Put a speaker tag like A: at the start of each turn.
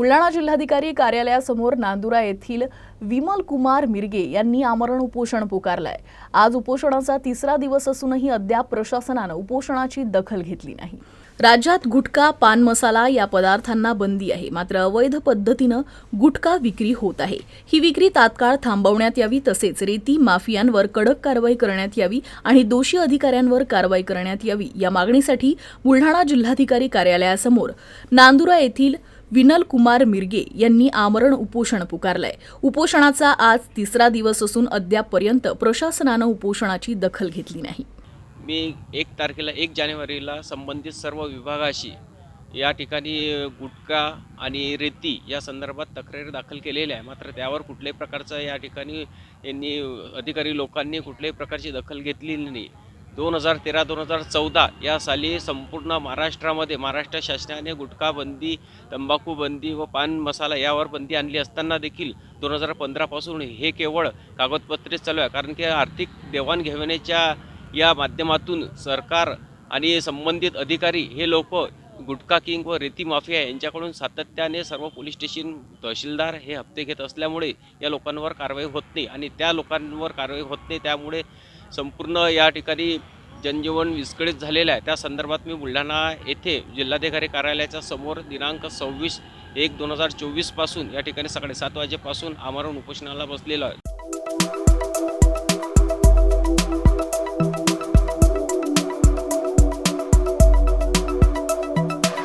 A: बुलढाणा जिल्हाधिकारी कार्यालयासमोर नांदुरा येथील विमल कुमार मिरगे यांनी आमरण उपोषण पुकारलंय. आज उपोषणाचा तिसरा दिवस असूनही अद्याप प्रशासनानं उपोषणाची दखल घेतली नाही. राज्यात गुटखा पान मसाला या पदार्थांना बंदी आहे. मात्र अवैध पद्धतीनं गुटखा विक्री होत आहे. ही विक्री तात्काळ थांबवण्यात यावी तसेच रेती माफियांवर कडक कारवाई करण्यात यावी आणि दोषी अधिकाऱ्यांवर कारवाई करण्यात यावी या मागणीसाठी बुलढाणा जिल्हाधिकारी कार्यालयासमोर नांदुरा येथील विनल कुमार मिरगे यांनी आमरण उपोषण पुकारलंय. उपोषणाचा आज तिसरा दिवस असून अद्यापपर्यंत प्रशासनानं उपोषणाची दखल घेतली नाही.
B: मी एक तारखेला एक जानेवारीला संबंधित सर्व विभागाशी या ठिकाणी गुटखा आणि रेती या संदर्भात तक्रारी दाखल केलेल्या आहे मात्र त्यावर कुठल्याही प्रकारचं या ठिकाणी यांनी अधिकारी लोकांनी कुठल्याही प्रकारची दखल घेतलेली नाही. दोन हजार तेरा दोन हजार चौदा या साली संपूर्ण महाराष्ट्रामध्ये महाराष्ट्र शासनाने गुटखा बंदी तंबाखू बंदी व पान मसाला यावर बंदी आणली असताना देखील दोन हजार पंधरापासून हे केवळ कागदपत्रेच चालू आहे. कारण की आर्थिक देवाणघेवाणीच्या या माध्यमातून सरकार आणि संबंधित अधिकारी हे लोक गुटखा किंग व रेती माफिया यांच्याकडून सातत्याने सर्व पोलीस स्टेशन तहसीलदार हे हप्ते घेत असल्यामुळे या लोकांवर कारवाई होत नाही आणि त्या लोकांवर कारवाई होत नाही त्यामुळे संपूर्ण या ठिकाणी जनजीवन विस्कळीत झालेलं आहे. त्या संदर्भात मी बुलढाणा येथे जिल्हाधिकारी कार्यालयाच्या समोर दिनांक सव्वीस एक दोन हजार चोवीसपासून या ठिकाणी सकाळी सात वाजेपासून आमरण उपोषणाला बसलेलो आहे.